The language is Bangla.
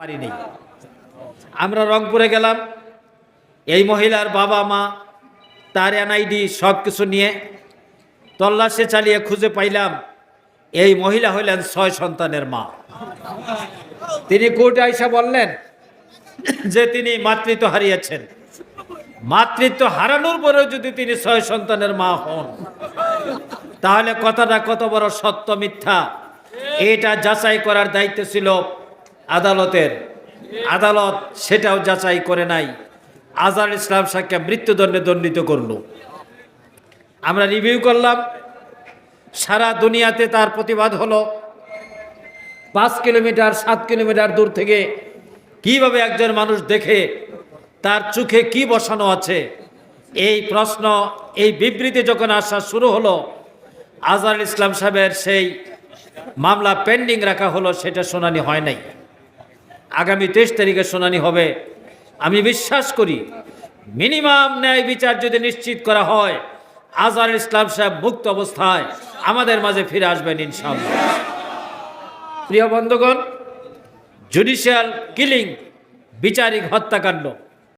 পারিনি। আমরা রংপুরে গেলাম, এই মহিলার বাবা মা, তার এনআইডি সব কিছু নিয়ে তল্লাশে চালিয়ে খুঁজে পাইলাম, এই মহিলা হইলেন ছয় সন্তানের মা। তিনি কোর্টে আইসা বললেন যে তিনি মাতৃত্ব হারিয়েছেন। মাতৃত্ব হারানোর পরেও যদি তিনি ছয় সন্তানের মা হন, তাহলে কথাটা কত বড় সত্য মিথ্যা। এটা যাচাই করার দায়িত্ব ছিল আদালতের আদালত সেটাও যাচাই করে নাই। আজহার ইসলাম শাহকে মৃত্যুদণ্ডে দণ্ডিত করল। আমরা রিভিউ করলাম, সারা দুনিয়াতে তার প্রতিবাদ হলো। পাঁচ কিলোমিটার, সাত কিলোমিটার দূর থেকে কীভাবে একজন মানুষ দেখে, তার চোখে কি বসানো আছে? এই প্রশ্ন, এই বিবৃতি যখন আসা শুরু হলো আজহার ইসলাম সাহেবের সেই মামলা পেন্ডিং রাখা হলো, সেটা শুনানি হয় নাই। আগামী তেইশ তারিখে শুনানি হবে। আমি বিশ্বাস করি, মিনিমাম ন্যায় বিচার যদি নিশ্চিত করা হয় আজহার ইসলাম সাহেব মুক্ত অবস্থায় আমাদের মাঝে ফিরে আসবেন ইনশাআল্লাহ। প্রিয় বন্ধুগণ জুডিশিয়াল কিলিং বিচারিক হত্যাকাণ্ড।